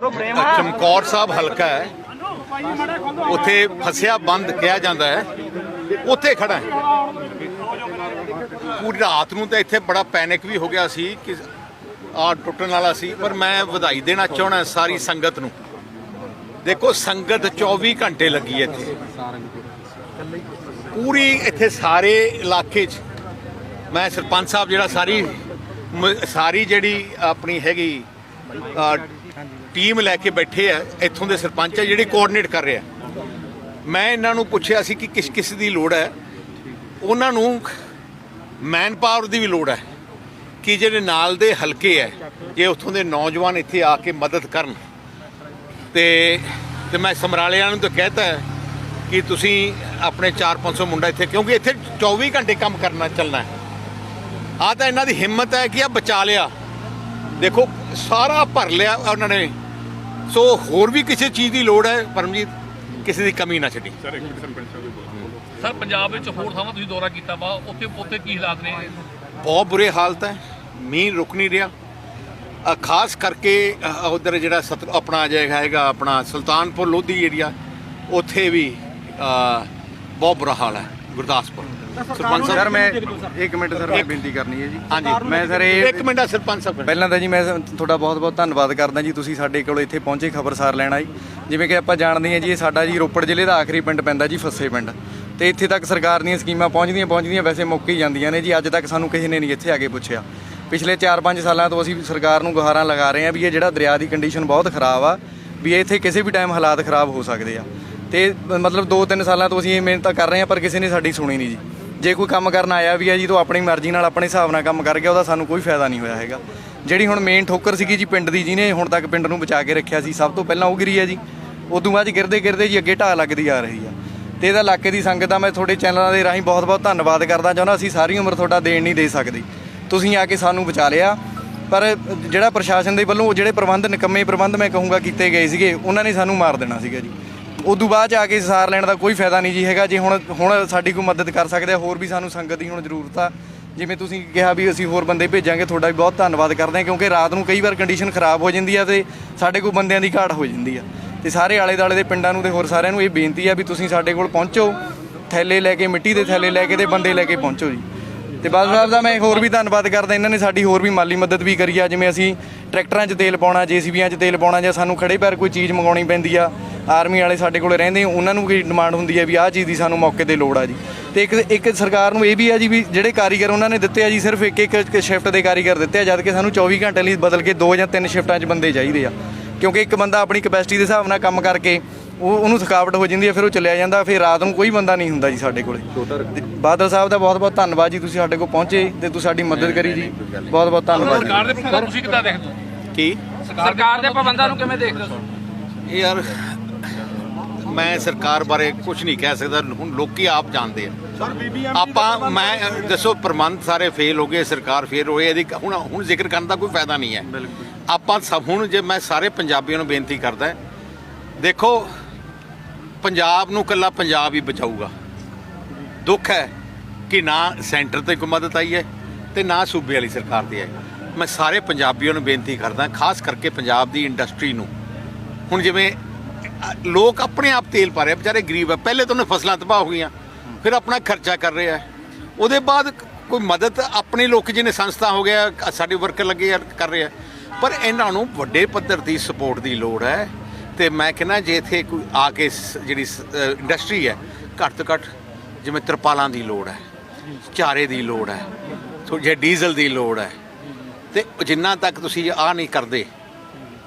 ਚਮਕੌਰ ਸਾਹਿਬ ਹਲਕਾ ਹੈ। ਉੱਥੇ ਫਸਿਆ ਬੰਦ ਕਿਹਾ ਜਾਂਦਾ ਹੈ। ਉੱਥੇ ਖੜਾ ਹੈ। ਪੂਰੀ ਰਾਤ ਨੂੰ ਤਾਂ ਇੱਥੇ ਬੜਾ ਪੈਨਿਕ ਵੀ ਹੋ ਗਿਆ ਸੀ ਕਿ ਆ ਟੁੱਟਣ ਵਾਲਾ ਸੀ। ਪਰ ਮੈਂ ਵਧਾਈ ਦੇਣਾ ਚਾਹਣਾ ਸਾਰੀ ਸੰਗਤ ਨੂੰ। ਦੇਖੋ ਸੰਗਤ 24 ਘੰਟੇ ਲੱਗੀ ਇੱਥੇ। ਪੂਰੀ ਇੱਥੇ ਸਾਰੇ ਇਲਾਕੇ 'ਚ ਮੈਂ ਸਰਪੰਚ ਸਾਹਿਬ ਜਿਹੜਾ ਸਾਰੀ ਸਾਰੀ ਜਿਹੜੀ ਆਪਣੀ ਹੈਗੀ ਟੀਮ ਲੈ ਕੇ ਬੈਠੇ ਆ, ਇੱਥੋਂ ਦੇ ਸਰਪੰਚ ਆ, ਜਿਹੜੀ ਕੋਆਰਡੀਨੇਟ ਕਰ ਰਿਹਾ ਮੈਂ ਇਹਨਾਂ ਨੂੰ ਪੁੱਛਿਆ ਸੀ ਕਿ ਕਿਸ ਕਿਸ ਦੀ ਲੋੜ ਹੈ। ਉਹਨਾਂ ਨੂੰ ਮੈਨ ਪਾਵਰ ਦੀ ਵੀ ਲੋੜ ਹੈ ਕਿ ਜਿਹੜੇ ਨਾਲ ਦੇ ਹਲਕੇ ਹੈ, ਜੇ ਉੱਥੋਂ ਦੇ ਨੌਜਵਾਨ ਇੱਥੇ ਆ ਕੇ ਮਦਦ ਕਰਨ। ਤੇ ਤੇ ਮੈਂ ਸਮਰਾਲਿਆਂ ਨੂੰ ਤਾਂ ਕਹਿਤਾ ਕਿ ਤੁਸੀਂ ਆਪਣੇ 4-500 ਮੁੰਡਾ ਇੱਥੇ, ਕਿਉਂਕਿ ਇੱਥੇ 24 ਘੰਟੇ ਕੰਮ ਕਰਨਾ, ਚੱਲਣਾ ਹੈ। ਆ ਤਾਂ ਇਹਨਾਂ ਦੀ ਹਿੰਮਤ ਹੈ ਕਿ ਆ ਬਚਾ ਲਿਆ। ਦੇਖੋ ਸਾਰਾ ਭਰ ਲਿਆ ਉਹਨਾਂ ਨੇ। ਸੋ ਹੋਰ ਵੀ ਕਿਸੇ ਚੀਜ਼ ਦੀ ਲੋੜ ਹੈ ਪਰਮਜੀਤ? ਕਿਸੇ ਦੀ ਕਮੀ ਨਾ ਛੱਡੀ। ਸਰ ਪੰਜਾਬ ਵਿੱਚ ਹੋਰ ਥਾਵਾਂ ਤੁਸੀਂ ਦੌਰਾ ਕੀਤਾ ਵਾ ਉੱਥੇ ਉੱਥੇ ਕੀ ਹਾਲਾਤ ਨੇ? ਬਹੁਤ ਬੁਰੇ ਹਾਲਤ ਹੈ। ਮੀਂਹ ਰੁਕ ਨਹੀਂ ਰਿਹਾ। ਖਾਸ ਕਰਕੇ ਉਧਰ ਜਿਹੜਾ ਸਤ ਆਪਣਾ ਜਿਹੜਾ ਹੈਗਾ ਆਪਣਾ ਸੁਲਤਾਨਪੁਰ ਲੋਧੀ ਏਰੀਆ ਉੱਥੇ ਵੀ ਬਹੁਤ ਬੁਰਾ ਹਾਲ ਹੈ ਗੁਰਦਾਸਪੁਰ। ਸਰਪੰਚ ਸਰ ਸਾਹਿਬ ਮੈਂ ਇੱਕ ਮਿੰਟ ਸਰ ਮੈਂ ਬੇਨਤੀ ਕਰਨੀ ਹੈ ਜੀ। ਹਾਂਜੀ ਮੈਂ ਸਰ ਇਹ ਇੱਕ ਮਿੰਟ ਸਰਪੰਚ ਸਾਹਿਬ ਪਹਿਲਾਂ ਤਾਂ ਜੀ ਮੈਂ ਤੁਹਾਡਾ ਬਹੁਤ-ਬਹੁਤ ਧੰਨਵਾਦ ਕਰਦਾ ਜੀ ਤੁਸੀਂ ਸਾਡੇ ਕੋਲ ਇੱਥੇ ਪਹੁੰਚੇ ਖਬਰਸਾਰ ਲੈਣ ਆਈ ਜਿਵੇਂ ਕਿ ਆਪਾਂ ਜਾਣਦੇ ਹਾਂ ਜੀ ਇਹ ਸਾਡਾ ਜੀ ਰੋਪੜ ਜ਼ਿਲ੍ਹੇ ਦਾ ਆਖਰੀ ਪਿੰਡ ਪੈਂਦਾ ਜੀ ਫੱਸੇ ਪਿੰਡ। ਤੇ ਇੱਥੇ ਤੱਕ ਸਰਕਾਰ ਦੀਆਂ ਸਕੀਮਾਂ ਪਹੁੰਚਦੀਆਂ ਪਹੁੰਚਦੀਆਂ ਵੈਸੇ ਮੁੱਕ ਹੀ ਜਾਂਦੀਆਂ ਨੇ ਜੀ ਅੱਜ ਤੱਕ ਸਾਨੂੰ ਕਿਸੇ ਨੇ ਨਹੀਂ ਇੱਥੇ ਆ ਕੇ ਪੁੱਛਿਆ। ਪਿਛਲੇ 4-5 ਸਾਲਾਂ ਤੋਂ ਅਸੀਂ ਸਰਕਾਰ ਨੂੰ ਗੁਹਾਰਾਂ ਲਗਾ ਰਹੇ ਹਾਂ ਵੀ ਇਹ ਜਿਹੜਾ ਦਰਿਆ ਦੀ ਕੰਡੀਸ਼ਨ ਬਹੁਤ ਖਰਾਬ ਆ ਵੀ ਇੱਥੇ ਕਿਸੇ ਵੀ ਟਾਈਮ ਹਾਲਾਤ ਖਰਾਬ ਹੋ ਸਕਦੇ ਆ। ਤੇ ਮਤਲਬ 2-3 ਸਾਲਾਂ ਤੋਂ ਅਸੀਂ ਇਹ ਮਿਹਨਤ ਕਰ ਰਹੇ ਹਾਂ ਪਰ ਕਿਸੇ ਨੇ ਸਾਡੀ ਸੁਣੀ ਨਹੀਂ ਜੀ। ਜੇ ਕੋਈ ਕੰਮ ਕਰਨ ਆਇਆ ਵੀ ਹੈ ਜੀ, ਤਾਂ ਆਪਣੀ ਮਰਜ਼ੀ ਨਾਲ ਆਪਣੇ ਹਿਸਾਬ ਨਾਲ ਕੰਮ ਕਰ ਗਿਆ, ਉਹਦਾ ਸਾਨੂੰ ਕੋਈ ਫਾਇਦਾ ਨਹੀਂ ਹੋਇਆ ਹੈਗਾ। ਜਿਹੜੀ ਹੁਣ ਮੇਨ ਠੋਕਰ ਸੀਗੀ ਜੀ ਪਿੰਡ ਦੀ, ਜਿਹਨੇ ਹੁਣ ਤੱਕ ਪਿੰਡ ਨੂੰ ਬਚਾ ਕੇ ਰੱਖਿਆ ਸੀ, ਸਭ ਤੋਂ ਪਹਿਲਾਂ ਉਹ ਗਿਰੀ ਹੈ ਜੀ। ਉਦੋਂ ਬਾਅਦ 'ਚ ਗਿਰਦੇ ਗਿਰਦੇ ਜੀ ਅੱਗੇ ਢਾਹ ਲੱਗਦੀ ਆ ਰਹੀ ਆ। ਤੇ ਇਹਦਾ ਇਲਾਕੇ ਦੀ ਸੰਗਤ ਦਾ ਮੈਂ ਤੁਹਾਡੇ ਚੈਨਲਾਂ ਦੇ ਰਾਹੀਂ ਬਹੁਤ-ਬਹੁਤ ਧੰਨਵਾਦ ਕਰਦਾ ਚਾਹੁੰਦਾ, ਅਸੀਂ ਸਾਰੀ ਉਮਰ ਤੁਹਾਡਾ ਦੇਣ ਨਹੀਂ ਦੇ ਸਕਦੇ। ਤੁਸੀਂ ਆ ਕੇ ਸਾਨੂੰ ਬਚਾ ਲਿਆ। ਪਰ ਜਿਹੜਾ ਪ੍ਰਸ਼ਾਸਨ ਦੇ ਵੱਲੋਂ ਉਹ ਜਿਹੜੇ ਪ੍ਰਬੰਧ, ਨਿਕੰਮੇ ਪ੍ਰਬੰਧ ਮੈਂ ਕਹੂੰਗਾ ਕੀਤੇ ਗਏ ਸੀਗੇ, ਉਹਨਾਂ ਨੇ ਸਾਨੂੰ ਮਾਰ ਦੇਣਾ ਸੀਗਾ ਜੀ। ਉਦੋਂ ਬਾਅਦ ਜਾ ਕੇ ਸਾਰ ਲੈਣ ਦਾ ਕੋਈ ਫਾਇਦਾ ਨਹੀਂ ਜੀ ਹੈਗਾ। ਜੇ ਹੁਣ ਹੁਣ ਸਾਡੀ ਕੋਈ ਮਦਦ ਕਰ ਸਕਦੇ ਆ, ਹੋਰ ਵੀ ਸਾਨੂੰ ਸੰਗਤ ਦੀ ਹੁਣ ਜ਼ਰੂਰਤ ਆ। ਜਿਵੇਂ ਤੁਸੀਂ ਕਿਹਾ ਵੀ ਅਸੀਂ ਹੋਰ ਬੰਦੇ ਭੇਜਾਂਗੇ, ਤੁਹਾਡਾ ਵੀ ਬਹੁਤ ਧੰਨਵਾਦ ਕਰਦੇ ਹਾਂ ਕਿਉਂਕਿ ਰਾਤ ਨੂੰ ਕਈ ਵਾਰ ਕੰਡੀਸ਼ਨ ਖਰਾਬ ਹੋ ਜਾਂਦੀ ਆ ਤੇ ਸਾਡੇ ਕੋਲ ਬੰਦਿਆਂ ਦੀ ਘਾਟ ਹੋ ਜਾਂਦੀ ਆ। ਤੇ ਸਾਰੇ ਆਲੇ ਦਾਲੇ ਦੇ ਪਿੰਡਾਂ ਨੂੰ ਤੇ ਹੋਰ ਸਾਰਿਆਂ ਨੂੰ ਇਹ ਬੇਨਤੀ ਆ ਵੀ ਤੁਸੀਂ ਸਾਡੇ ਕੋਲ ਪਹੁੰਚੋ, ਥੈਲੇ ਲੈ ਕੇ, ਮਿੱਟੀ ਦੇ ਥੈਲੇ ਲੈ ਕੇ ਤੇ ਬੰਦੇ ਲੈ ਕੇ ਪਹੁੰਚੋ ਜੀ। ਤੇ ਬਾਦਲ ਸਾਹਿਬ ਦਾ ਮੈਂ ਹੋਰ ਵੀ ਧੰਨਵਾਦ ਕਰਦਾ, ਇਹਨਾਂ ਨੇ ਸਾਡੀ ਹੋਰ ਵੀ ਮਾਲੀ ਮਦਦ ਵੀ ਕਰੀ ਆ, ਜਿਵੇਂ ਅਸੀਂ ਟਰੈਕਟਰਾਂ 'ਚ ਤੇਲ ਪਾਉਣਾ, ਜੀਸੀਬੀਆਂ 'ਚ ਤੇਲ ਪਾਉਣਾ ਜਾਂ ਸਾਨੂੰ ਖੜੇ ਪੈਰ ਕੋਈ ਚੀਜ਼ ਮੰਗਾਉਣੀ ਪੈਂਦੀ ਆ ਆਰਮੀ ਵਾਲੇ ਸਾਡੇ ਕੋਲ ਰਹਿੰਦੇ ਉਹਨਾਂ ਨੂੰ ਵੀ ਡਿਮਾਂਡ ਹੁੰਦੀ ਹੈ ਵੀ ਆਹ ਚੀਜ਼ ਦੀ ਸਾਨੂੰ ਮੌਕੇ ਤੇ ਲੋੜ ਆ ਜੀ। ਤੇ ਇੱਕ ਇੱਕ ਸਰਕਾਰ ਨੂੰ ਇਹ ਵੀ ਆ ਜੀ ਵੀ ਜਿਹੜੇ ਕਾਰੀਗਰ ਉਹਨਾਂ ਨੇ ਦਿੱਤੇ ਆ ਜੀ ਸਿਰਫ ਇੱਕ ਇੱਕ ਸ਼ਿਫਟ ਦੇ ਕਾਰੀਗਰ ਦਿੱਤੇ ਆ ਜਦ ਕਿ ਸਾਨੂੰ 24 ਘੰਟੇ ਲਈ ਬਦਲ ਕੇ ਦੋ ਜਾਂ ਤਿੰਨ ਸ਼ਿਫਟਾਂ 'ਚ ਬੰਦੇ ਚਾਹੀਦੇ ਆ। ਕਿਉਂਕਿ ਇੱਕ ਬੰਦਾ ਆਪਣੀ ਕਪੈਸਿਟੀ ਦੇ ਹਿਸਾਬ ਨਾਲ ਕੰਮ ਕਰਕੇ ਉਹ ਉਹਨੂੰ ਥਕਾਵਟ ਹੋ ਜਾਂਦੀ ਹੈ ਫਿਰ ਉਹ ਚਲਿਆ ਜਾਂਦਾ ਫਿਰ ਰਾਤ ਨੂੰ ਕੋਈ ਬੰਦਾ ਨਹੀਂ ਹੁੰਦਾ ਜੀ ਸਾਡੇ ਕੋਲੇ। ਬਾਦਲ ਸਾਹਿਬ ਦਾ ਬਹੁਤ ਬਹੁਤ ਧੰਨਵਾਦ ਜੀ ਤੁਸੀਂ ਸਾਡੇ ਕੋਲ ਪਹੁੰਚੇ ਤੇ ਤੁਸੀਂ ਸਾਡੀ ਮਦਦ ਕਰੀ ਜੀ। ਬਹੁਤ ਬਹੁਤ ਧੰਨਵਾਦ ਜੀ। ਸਰਕਾਰ ਦੇ ਪ੍ਰਬੰਧ ਤੁਸੀਂ ਕਿੱਦਾਂ ਦੇਖਦੇ ਹੋ? ਕੀ? ਸਰਕਾਰ ਦੇ ਪ੍ਰਬੰਧਾਂ ਨੂੰ ਕਿਵੇਂ ਦੇਖਦੇ ਹੋ? ਇਹ ਯਾਰ ਮੈਂ ਸਰਕਾਰ ਬਾਰੇ ਕੁਝ ਨਹੀਂ ਕਹਿ ਸਕਦਾ। ਹੁਣ ਲੋਕੀ ਆਪ ਜਾਣਦੇ ਆ। ਆਪਾਂ ਮੈਂ ਦੱਸੋ ਪ੍ਰਬੰਧ ਸਾਰੇ ਫੇਲ ਹੋ ਗਏ ਸਰਕਾਰ ਫੇਲ ਹੋਈ ਇਹਦੀ ਹੁਣ ਹੁਣ ਜ਼ਿਕਰ ਕਰਨ ਦਾ ਕੋਈ ਫਾਇਦਾ ਨਹੀਂ ਹੈ। ਆਪਾਂ ਸਭ ਹੁਣ ਜੇ ਮੈਂ ਸਾਰੇ ਪੰਜਾਬੀਆਂ ਨੂੰ ਬੇਨਤੀ ਕਰਦਾ ਦੇਖੋ ਪੰਜਾਬ ਨੂੰ ਕੱਲਾ ਪੰਜਾਬ ਹੀ ਬਚਾਊਗਾ। ਦੁੱਖ ਹੈ ਕਿ ਨਾ ਸੈਂਟਰ ਤੇ ਕੋਈ ਮਦਦ ਆਈ ਹੈ ਤੇ ਨਾ ਸੂਬੇ ਵਾਲੀ ਸਰਕਾਰ ਦੀ ਹੈ ਮੈਂ ਸਾਰੇ ਪੰਜਾਬੀਆਂ ਨੂੰ ਬੇਨਤੀ ਕਰਦਾ ਖਾਸ ਕਰਕੇ ਪੰਜਾਬ ਦੀ ਇੰਡਸਟਰੀ ਨੂੰ। ਹੁਣ ਜਿਵੇਂ ਲੋਕ ਆਪਣੇ ਆਪ ਤੇਲ ਪਾ ਰਹੇ ਆ, ਵਿਚਾਰੇ ਗਰੀਬ ਹੈ ਪਹਿਲੇ ਤਾਂ ਉਹਨੇ ਫਸਲਾਂ ਤਬਾਹ ਹੋ ਗਈਆਂ ਫਿਰ ਆਪਣਾ ਖਰਚਾ ਕਰ ਰਿਹਾ ਆ ਉਹਦੇ ਬਾਅਦ ਕੋਈ ਮਦਦ ਆਪਣੇ ਲੋਕ ਜਿਹਨੇ ਸੰਸਥਾ ਹੋ ਗਿਆ ਸਾਡੇ ਵਰਕਰ ਲੱਗੇ ਕਰ ਰਹੇ ਆ। ਪਰ ਇਹਨਾਂ ਨੂੰ ਵੱਡੇ ਪੱਧਰ ਦੀ ਸਪੋਰਟ ਦੀ ਲੋੜ ਹੈ। ਤੇ ਮੈਂ ਕਹਿੰਦਾ ਜੇ ਇੱਥੇ ਕੋਈ ਆ ਕੇ ਸ- ਜਿਹੜੀ ਇੰਡਸਟਰੀ ਹੈ ਘੱਟ ਤੋਂ ਘੱਟ ਜਿਵੇਂ ਤਰਪਾਲਾਂ ਦੀ ਲੋੜ ਹੈ ਚਾਰੇ ਦੀ ਲੋੜ ਹੈ ਥੋੜ੍ਹੀ ਜਿਹੀ ਡੀਜ਼ਲ ਦੀ ਲੋੜ ਹੈ। ਤੇ ਜਿੰਨਾ ਤੱਕ ਤੁਸੀਂ ਆ ਨਹੀਂ ਕਰਦੇ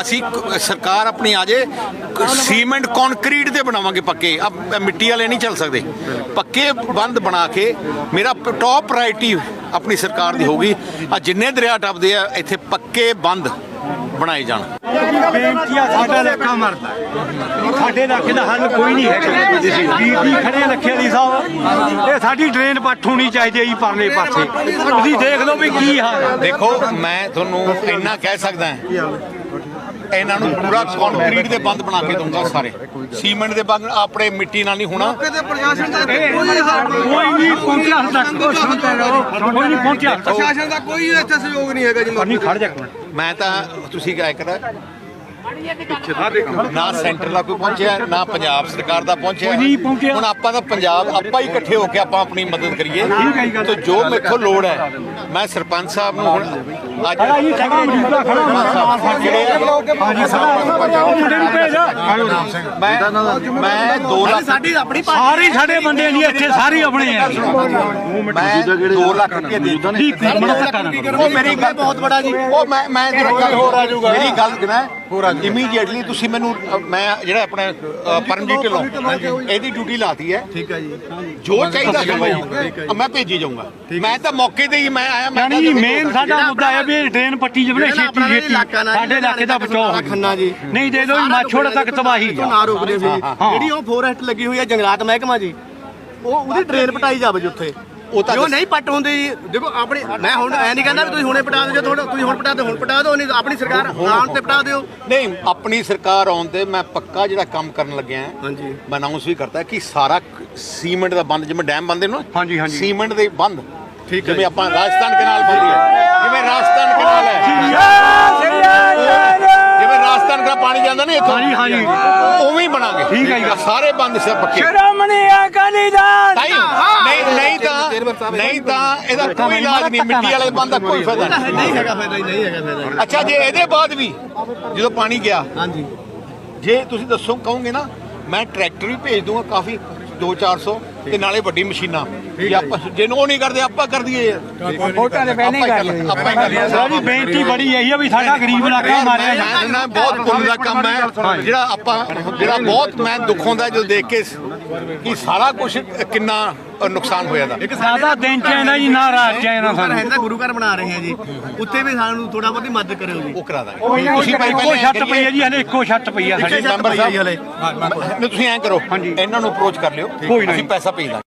ਅਸੀਂ ਸਰਕਾਰ ਆਪਣੀ ਆ ਜੇ ਸੀਮੈਂਟ ਕੰਕਰੀਟ ਦੇ ਬਣਾਵਾਂਗੇ ਪੱਕੇ। ਆ ਮਿੱਟੀ ਵਾਲੇ ਨਹੀਂ ਚੱਲ ਸਕਦੇ। ਪੱਕੇ ਬੰਦ ਬਣਾ ਕੇ ਮੇਰਾ ਟੌਪ ਪ੍ਰਾਇਰਟੀ ਆਪਣੀ ਸਰਕਾਰ ਦੀ ਹੋਊਗੀ। ਆ ਜਿੰਨੇ ਦਰਿਆ ਟੱਪਦੇ ਆ ਇੱਥੇ ਪੱਕੇ ਬੰਦ ਬਣਾਏ ਜਾਣ। ਸਾਡਾ ਇਲਾਕਾ ਮਰਦਾ। ਸਾਡੇ ਇਲਾਕੇ ਦਾ ਹੱਲ ਕੋਈ ਨਹੀਂ ਹੈਗਾ। ਵੀਰ ਜੀ ਖੜੇ ਆ ਲੱਖੇ ਵਾਲੀ ਸਾਹਿਬ। ਇਹ ਸਾਡੀ ਡਰੇਨ ਪੱਟ ਹੋਣੀ ਚਾਹੀਦੀ ਹੈ ਜੀ ਪਰਲੇ ਪਾਸੇ। ਤੁਸੀਂ ਦੇਖ ਲਓ ਵੀ ਕੀ ਹਾਲ ਦੇਖੋ ਮੈਂ ਤੁਹਾਨੂੰ ਇੰਨਾ ਕਹਿ ਸਕਦਾ ਇਹਨਾਂ ਨੂੰ ਪੂਰਾ ਕੰਕਰੀਟ ਦੇ ਬੰਦ ਬਣਾ ਕੇ ਦਊਂਗਾ ਸਾਰੇ। ਸੀਮੈਂਟ ਦੇ ਬੰਦ ਆਪਣੇ ਮਿੱਟੀ ਨਾਲ ਨਹੀਂ ਹੋਣਾ। ਕੋਈ ਨਹੀਂ ਪਹੁੰਚਿਆ ਹਾਲ ਤੱਕ। ਕੋਈ ਨਹੀਂ ਪਹੁੰਚਿਆ। ਪ੍ਰਸ਼ਾਸਨ ਦਾ ਕੋਈ ਇੱਥੇ ਸਹਿਯੋਗ ਨਹੀਂ ਹੈਗਾ ਜੀ ਮੈਂ ਤਾਂ ਤੁਸੀਂ ਕਿਹਾ ਕਰ ਨਾ ਸੈਂਟਰ ਦਾ ਕੋਈ ਪਹੁੰਚਿਆ ਨਾ ਪੰਜਾਬ ਸਰਕਾਰ ਦਾ ਪਹੁੰਚਿਆ। ਕੋਈ ਨਹੀਂ ਪਹੁੰਚਿਆ। ਹੁਣ ਆਪਾਂ ਤਾਂ ਪੰਜਾਬ ਆਪਾਂ ਹੀ ਇਕੱਠੇ ਹੋ ਕੇ ਆਪਾਂ ਆਪਣੀ ਮਦਦ ਕਰੀਏ। ਹੈ ਜੀ ਗੱਲ। ਤੇ ਜੋ ਮੇਥੋਂ ਲੋੜ ਹੈ ਮੈਂ ਸਰਪੰਚ ਸਾਹਿਬ ਨੂੰ ਹੁਣ ਅੱਜ ਖੜਾ ਜੀ ਖੜਾ ਮੌਜੂਦਾ ਖੜਾ ਜਿਹੜੇ ਹਾਂਜੀ ਉਹ ਮੁੰਡੇ ਨੂੰ ਭੇਜ ਮੈਂ ਮੈਂ 2 ਲੱਖ ਸਾਡੀ ਆਪਣੀ ਸਾਰੇ ਸਾਡੇ ਬੰਦੇ ਜੀ ਇੱਥੇ ਸਾਰੇ ਆਪਣੇ ਆ। ਮੈਂ 2 ਲੱਖ ਰੁਪਏ ਦੇ ਦਿੱਤਾ। ਠੀਕ ਹੈ ਮੜਾ ਧੱਕਾ ਨਾ ਕਰੋ ਉਹ ਮੇਰੀ ਗੱਲ ਬਹੁਤ ਬੜਾ ਜੀ ਉਹ ਮੈਂ ਮੈਂ ਆ ਮੇਰੀ ਗੱਲ ਨਾ ਆ ਇਮੀਡੀਏਟਲੀ ਤੁਸੀਂ ਮੈਨੂੰ ਅ, ਮੈਂ ਜਿਹੜਾ ਆਪਣੇ ਅ, ਪਰਮਜੀਤ ਢਿੱਲੋਂ ਇਹਦੀ ਡਿਊਟੀ ਲਾਤੀ ਹੈ। ਠੀਕ ਹੈ ਜੀ। ਜੋ ਚਾਹੀਦਾ ਕਰਵਾਓ ਮੈਂ ਭੇਜੀ ਜਾਊਂਗਾ। ਮੈਂ ਤਾਂ ਮੌਕੇ ਤੇ ਹੀ ਮੈਂ ਆਇਆ ਮੈਂ ਯਾਨੀ ਜੀ ਮੇਨ ਸਾਡਾ ਮੁੱਦਾ ਹੈ ਵੀ ਡਰੇਨ ਪੱਟੀ ਜਵਲੇ ਛੇਤੀ ਛੇਤੀ। ਸਾਡੇ ਇਲਾਕੇ ਦਾ ਬਚਾਓ। ਹੋ ਖੰਨਾ ਜੀ। ਨਹੀਂ ਦੇ ਦਿਓ ਜੀ ਮਾਛੋੜ ਤੱਕ ਤਬਾਹੀ ਆ ਨਾ ਰੋਕਦੇ ਸੀ ਜਿਹੜੀ ਉਹ ਫੋਰੈਸਟ ਲੱਗੀ ਹੋਈ ਹੈ ਜੰਗਲਾਤ ਮਹਿਕਮਾ ਜੀ ਉਹ ਉਹਦੀ ਡਰੇਨ ਪਟਾਈ ਜਾਵੇ ਜੀ ਉੱਥੇ। ਉਹ ਤਾਂ ਜੋ ਨਹੀਂ ਪੱਟ ਹੁੰਦੀ ਜੀ ਦੇਖੋ ਆਪਣੀ ਮੈਂ ਹੁਣ ਐ ਨਹੀਂ ਕਹਿੰਦਾ ਵੀ ਤੁਸੀਂ ਹੁਣੇ ਪਟਾ ਦਿਓ ਜੇ ਤੁਹਾਡਾ ਤੁਸੀਂ ਹੁਣ ਪਟਾ ਦਿਓ ਹੁਣ ਪਟਾ ਦਿਓ ਨਹੀਂ ਆਪਣੀ ਸਰਕਾਰ ਆਉਣ ਤੇ ਪਟਾ ਦਿਓ। ਨਹੀਂ ਆਪਣੀ ਸਰਕਾਰ ਆਉਣ ਤੇ ਮੈਂ ਪੱਕਾ ਜਿਹੜਾ ਕੰਮ ਕਰਨ ਲੱਗਿਆ ਹਾਂ ਹਾਂਜੀ। ਮੈਂ ਅਨਾਉਂਸ ਵੀ ਕਰਤਾ ਕਿ ਸਾਰਾ ਸੀਮੈਂਟ ਦਾ ਬੰਦ ਜਿਵੇਂ ਡੈਮ ਬੰਦੇ ਨੂੰ ਹਾਂਜੀ, ਹਾਂਜੀ। ਸੀਮੈਂਟ ਦੇ ਬੰਦ। ਠੀਕ ਜਿਵੇਂ ਆਪਾਂ ਰਾਜਸਥਾਨ ਕਨਾਲ ਬੰਦੀ ਹੈ। ਜਿਵੇਂ ਰਾਜਸਥਾਨ ਕਨਾਲ ਹੈ। ਜਿਵੇਂ ਰਾਜਸਥਾਨ ਦਾ ਪਾਣੀ ਜਾਂਦਾ ਨਾ ਇੱਥੋਂ। ਹਾਂਜੀ, ਹਾਂਜੀ। ਉਵੇਂ ਹੀ ਬਣਾਂਗੇ। ਠੀਕ ਹੈ ਜੀ। ਸਾਰੇ ਬੰਦ ਸੇ ਪੱਕੇ। ਸ਼੍ਰੋਮਣੀ ਅਕਾਲੀ ਦਲ। ਨਹੀਂ ਨਹੀਂ ਨਹੀਂ ਤਾਂ ਨਹੀਂ ਤਾਂ ਇਹਦਾ ਕੋਈ ਇਲਾਜ ਨਹੀਂ ਮਿੱਟੀ ਵਾਲੇ ਬੰਦ ਦਾ ਕੋਈ ਫਾਇਦਾ ਨਹੀਂ। ਨਹੀਂ ਹੈਗਾ ਫਾਇਦਾ ਨਹੀਂ ਹੈਗਾ ਫਾਇਦਾ ਅੱਛਾ ਜੇ ਇਹਦੇ ਬਾਅਦ ਵੀ ਜਦੋਂ ਪਾਣੀ ਗਿਆ ਹਾਂਜੀ। ਜੇ ਤੁਸੀਂ ਦੱਸੋ ਕਹੋਗੇ ਨਾ ਮੈਂ ਟਰੈਕਟਰ ਵੀ ਭੇਜ ਦੂੰਗਾ ਕਾਫੀ 2-400 ਤੇ ਨਾਲੇ ਵੱਡੀ ਮਸ਼ੀਨਾਂ। ਜੇ ਆਪਾਂ ਜੇ ਉਹ ਨਹੀਂ ਕਰਦੇ ਆਪਾਂ ਕਰ ਦਈਏ। ਵੋਟਾਂ ਦੇ ਪਹਿਲੇ ਕਰ ਲਈਏ। ਆਪਾਂ ਹੀ ਕਰ ਲਈਏ। ਸਾਡੀ ਬੇਨਤੀ ਬੜੀ ਇਹੀ ਆ ਵੀ ਸਾਡਾ ਗਰੀਬ ਇਲਾਕਾ ਮਾਰਿਆ ਮੈਂ ਬਹੁਤ ਪੁੰਨ ਦਾ ਕੰਮ ਹੈ। ਜਿਹੜਾ ਆਪਾਂ ਜਿਹੜਾ ਬਹੁਤ ਮੈਂ ਦੁੱਖ ਹੁੰਦਾ ਜਦੋਂ ਦੇਖ ਕੇ ਕਿ ਸਾਰਾ ਕੁਝ ਕਿੰਨਾ ਨੁਕਸਾਨ ਹੋਇਆ ਦਾ? ਸਾਦਾ ਦਿਨ ਚ ਆਉਂਦਾ ਜੀ ਨਾ ਰਾਤ ਚ ਆਉਂਦਾ ਸਾਨੂੰ। ਤਾਂ ਗੁਰੂ ਘਰ ਬਣਾ ਰਹੇ ਆ ਜੀ। ਉੱਥੇ ਵੀ ਸਾਨੂੰ ਥੋੜਾ ਬਹੁਤੀ ਮਦਦ ਕਰਿਓ ਜੀ। ਉਹ ਕਰਾ ਦਾਂਗੇ। ਤੁਸੀਂ ਭਾਈ ਇੱਕੋ ਪਹਿਲੇ ਛੱਤ ਪਈ ਹੈ ਜੀ ਹਲੇ ਇੱਕੋ ਛੱਤ ਪਈ ਆ ਸਾਡੇ। ਮੈਂਬਰ ਸਾਹਿਬ ਨਹੀਂ ਤੁਸੀਂ ਐਂ ਕਰੋ ਇਹਨਾਂ ਨੂੰ ਅਪਰੋਚ ਕਰ ਲਿਓ ਕੋਈ ਨਾ ਅਸੀਂ। ਪੈਸਾ ਭੇਜ ਦਾਂਗੇ।